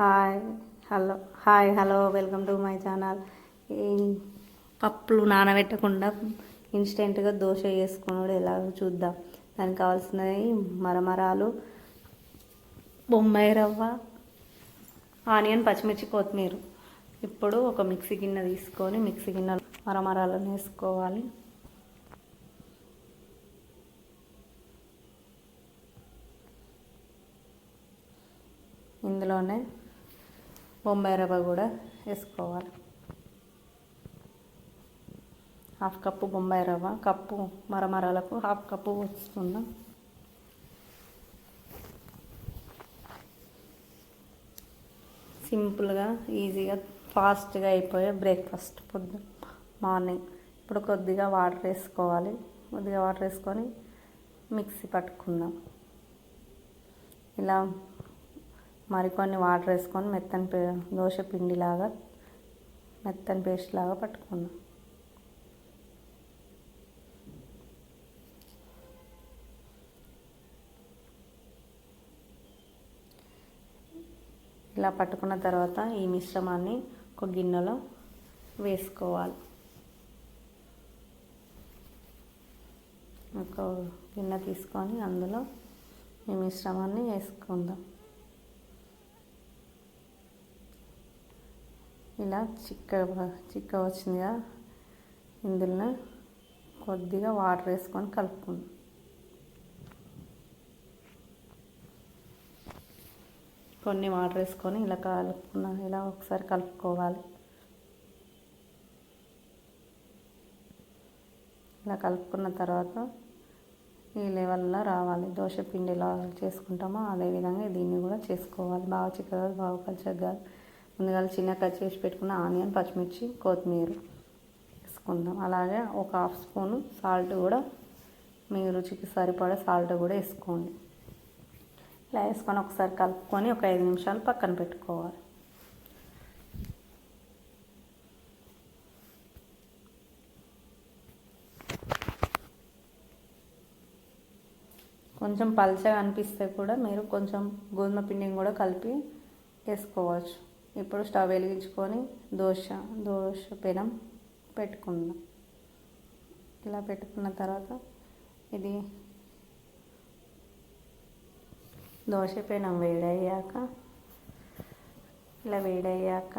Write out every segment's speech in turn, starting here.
Hi hello hi hello welcome to my channel పప్పులు నానబెట్టకుండా ఇన్స్టెంట్గా దోశ చేసుకున్నాడు ఎలాగో చూద్దాం. దానికి కావాల్సినవి మరమరాలు బొంబాయి రవ్వ ఆనియన్ పచ్చిమిర్చి కొత్తిమీర. ఇప్పుడు ఒక మిక్సీ గిన్నె తీసుకొని మిక్సీ గిన్నె మరమరాలను వేసుకోవాలి. ఇందులోనే బొంబాయి రవ్వ కూడా వేసుకోవాలి. హాఫ్ కప్పు బొంబాయి రవ్వ కప్పు మరమరాలకు హాఫ్ కప్పు పోసుకుందాం సింపుల్గా ఈజీగా ఫాస్ట్గా అయిపోయే బ్రేక్ఫాస్ట్ పొద్దు మార్నింగ్. ఇప్పుడు కొద్దిగా వాటర్ వేసుకోవాలి. కొద్దిగా వాటర్ వేసుకొని మిక్సీ పట్టుకుందాం. ఇలా మరికొన్ని వాటర్ వేసుకొని మెత్తని పే దోశ పిండిలాగా మెత్తని పేస్ట్ లాగా పట్టుకుందాం ఇలా పట్టుకున్న తర్వాత ఈ మిశ్రమాన్ని ఒక గిన్నెలో వేసుకోవాలి. ఒక గిన్నె తీసుకొని అందులో ఈ మిశ్రమాన్ని వేసుకుందాం. ఇలా చిక్క చిక్క వచ్చిందిగా. ఇందులో కొద్దిగా వాటర్ వేసుకొని కలుపుకుందాం. కొన్ని వాటర్ వేసుకొని ఇలా కలుపుకున్న ఇలా ఒకసారి కలుపుకోవాలి. ఇలా కలుపుకున్న తర్వాత ఈ లెవెల్లో రావాలి. దోశ పిండి ఎలా చేసుకుంటామో? అదేవిధంగా దీన్ని కూడా చేసుకోవాలి. బాగా చిక్కగా బాగా పచ్చగా ముందుగా చిన్న కట్ చేసి పెట్టుకున్న ఆనియన్ పచ్చిమిర్చి కొత్తిమీర వేసుకుందాం. అలాగే ఒక హాఫ్ స్పూన్ సాల్ట్ కూడా మీ రుచికి సరిపడే సాల్ట్ కూడా వేసుకోండి. ఇలా వేసుకొని ఒకసారి కలుపుకొని ఒక ఐదు నిమిషాలు పక్కన పెట్టుకోవాలి. కొంచెం పల్చగా అనిపిస్తే కూడా మీరు కొంచెం గోధుమ పిండిని కూడా కలిపి వేసుకోవచ్చు. ఇప్పుడు స్టవ్ వెలిగించుకొని దోశ దోశ పెనం పెట్టుకుందాం. ఇలా పెట్టుకున్న తర్వాత ఇది దోశ పెనం వేడయ్యాక ఇలా వేడయ్యాక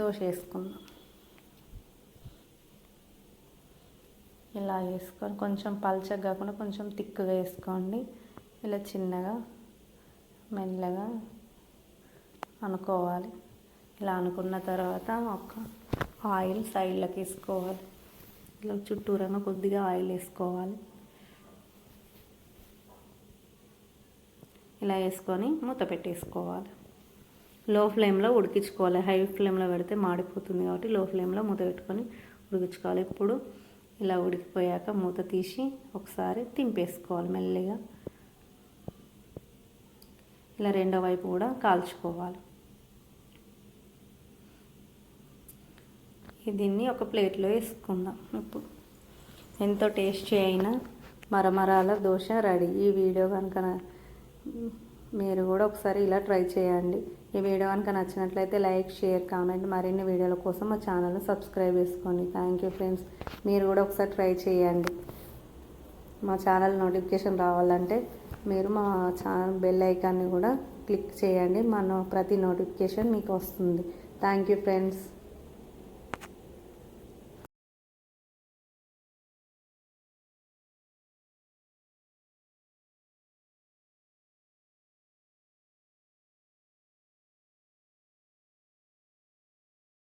దోశ వేసుకుందాం. ఇలా వేసుకొని కొంచెం పల్చగా కాకుండా కొంచెం తిక్కుగా వేసుకోండి. ఇలా చిన్నగా మెల్లగా అనుకోవాలి. ఇలా అనుకున్న తర్వాత ఒక ఆయిల్ సైడ్లోకి వేసుకోవాలి ఇలా చుట్టూరంగా కొద్దిగా ఆయిల్ వేసుకోవాలి. ఇలా వేసుకొని మూత పెట్టేసుకోవాలి. లో ఫ్లేమ్లో ఉడికించుకోవాలి. హై ఫ్లేమ్లో పెడితే మాడిపోతుంది కాబట్టి లో ఫ్లేమ్లో మూత పెట్టుకొని ఉడికించుకోవాలి. ఇప్పుడు ఇలా ఉడికిపోయాక మూత తీసి ఒకసారి తింపేసుకోవాలి మెల్లిగా. ఇలా రెండో వైపు కూడా కాల్చుకోవాలి. దీన్ని ఒక ప్లేట్లో వేసుకుందాం. ఇప్పుడు ఎంతో టేస్టీ అయిన మరమరాల దోశ రెడీ. ఈ వీడియో కనుక మీరు కూడా ఒకసారి ఇలా ట్రై చేయండి. ఈ వీడియో కనుక నచ్చినట్లయితే లైక్ షేర్ కామెంట్ మరిన్ని వీడియోల కోసం మా ఛానల్ సబ్స్క్రైబ్ చేసుకోండి. Thank you friends. మీరు కూడా ఒకసారి ట్రై చేయండి. మా ఛానల్ నోటిఫికేషన్ రావాలంటే మీరు మా ఛానల్ బెల్ ఐకాన్ని కూడా క్లిక్ చేయండి. మన ప్రతి నోటిఫికేషన్ మీకు వస్తుంది. Thank you friends.